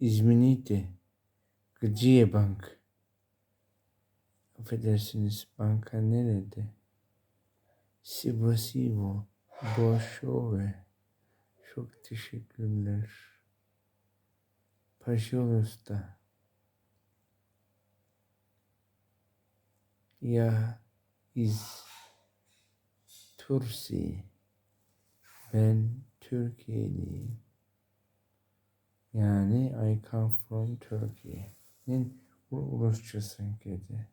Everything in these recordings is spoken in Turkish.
izminiti gdiye bank. Affedersiniz banka nerede? Sivasivo Boşove. Çok teşekkürler. Paşol Ya iz Tursi. Ben Türkiye'liyim. Yani I come from Turkey'nin Rusçası gibi.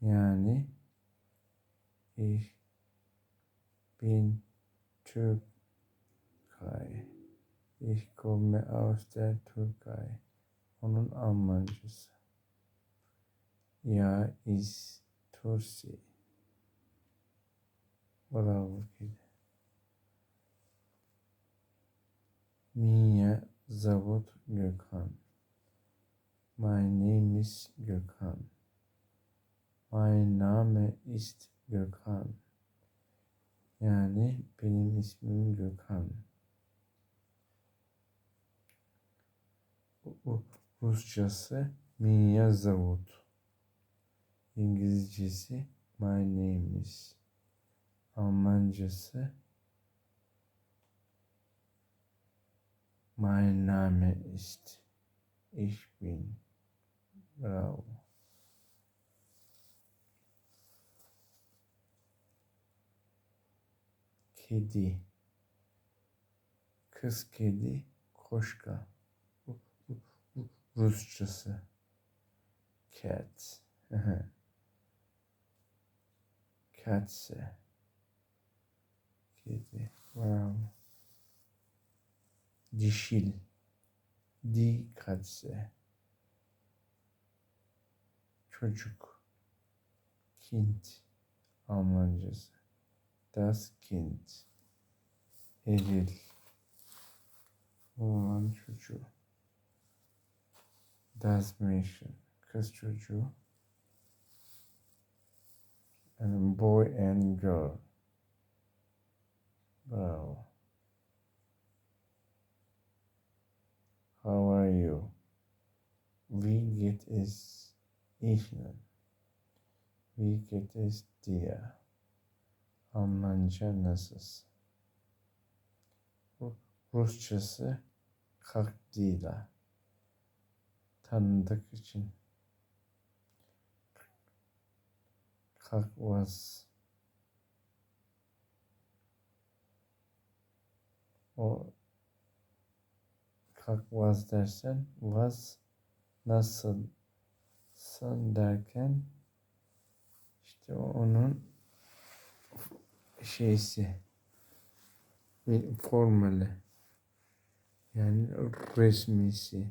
Yani ich bin Türkei. Ich komme aus der Türkei. Onun Almancası. Ya is Tursi. Bravo kedi. Mia Zavut Gökhan. My name is Gökhan. My name ist Gökhan. Yani benim ismim Gökhan. Rusçası Mia Zavut. İngilizcesi My name is. Almancası My name ist. Ich bin. Bravo. Kedi. Kız kedi. Koşka. Rusçası. Cat. Katse. Kedi. Wow. Dişil. Di katse. Çocuk. Kind. Almancası. Das Kind. Eril. Oğlan çocuğu. Das Mädchen. Kız çocuğu. And boy and girl. Bravo. How are you? İs ihnen. We get is dir. Almanca nasılsın? Rusçası kakdila. Tanıdık için. Kak was. O kak was dersen was nasıl san derken işte onun şeysi formali yani resmisi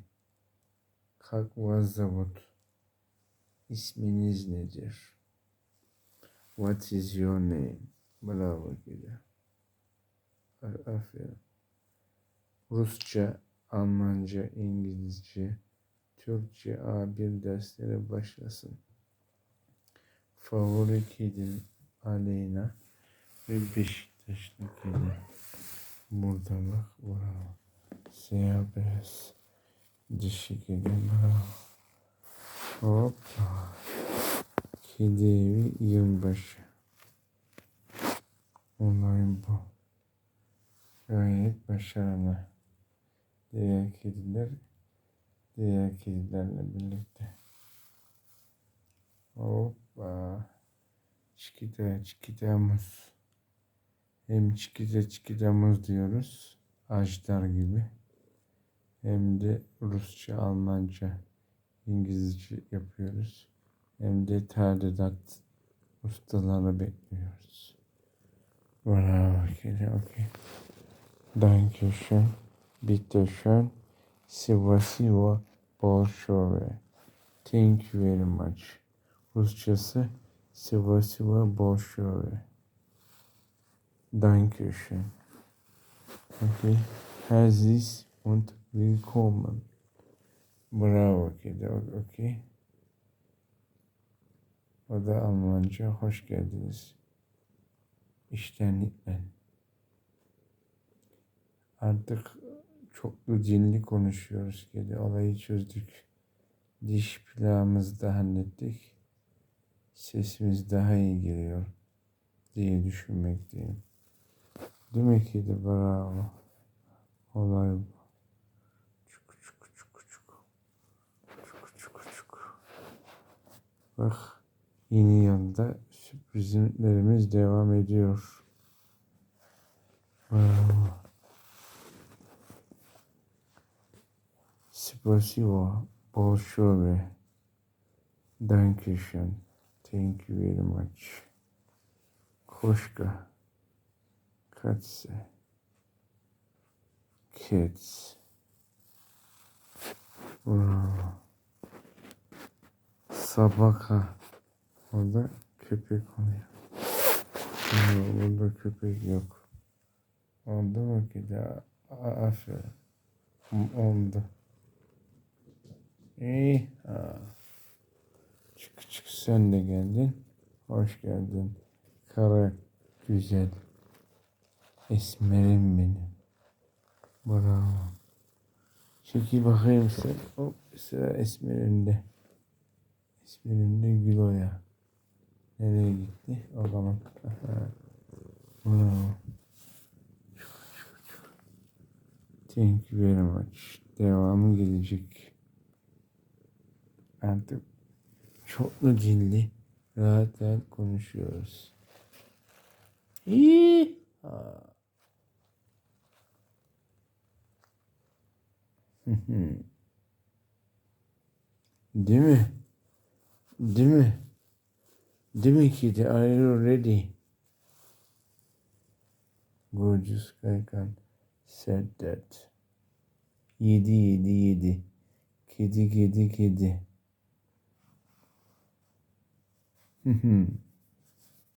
Kak Vazavut isminiz nedir? What is your name? Bravo gibi. Aferin. Rusça, Almanca, İngilizce, Türkçe A1 dersleri başlasın. Favori kedim Aleyna ve Beşiktaşlı kedi. Burada bak, bravo. Siyah beyaz. Dişi kedi, bravo. Hoppa. Kedi evi yılbaşı. Olay bu. Gayet başarılı. Diğer kediler diğer kedilerle birlikte. Hoppa. Çikita, çikita muz. Hem çikita çikita muz diyoruz. Ajdar gibi. Hem de Rusça, Almanca, İngilizce yapıyoruz. Hem de tadilat ustalarını bekliyoruz. Bravo kedi, okey. Dankeschön, bitteschön, Sivasiva Bolshoi. Thank you very much. Rusçası Sivasiva Bolshoi. Dankeschön. Okay. Herzlich und willkommen. Bravo kedi, okey. O da Almanca hoş geldiniz. İştenlikle. Artık çoklu cinli konuşuyoruz kedi. Olayı çözdük. Diş plağımızı da hallettik. Sesimiz daha iyi geliyor diye düşünmekteyim. Değil mi kedi? Bravo. Olay bu. Çuk çuk çuk çuk. Çuk çuk çuk. Bak yeni yılda sürprizlerimiz devam ediyor. Bravo. Спасибо большое. Dankeschön. Thank you very much. Koşka. Katze. Kids. Bravo. Sabaka. Orada köpek oluyor. Yok, Burada köpek yok. Oldu mu ki de? A- Aferin. Oldu. Ha. Çık çık sen de geldin. Hoş geldin. Kara güzel. Esmerim benim. Bravo. Çekil bakayım sen. Hop sıra Esmer'inde. Esmer'inde Gülo'ya. Nereye gitti? O zaman. Bravo. Thank you very much. Devamı gelecek. Artık çoklu cilli rahat rahat konuşuyoruz. İyi. Değil mi? Değil mi? Değil mi kedi? Are you ready? Gorgeous Kaykan said that. Yedi yedi yedi. Kedi kedi kedi. Mm-hmm.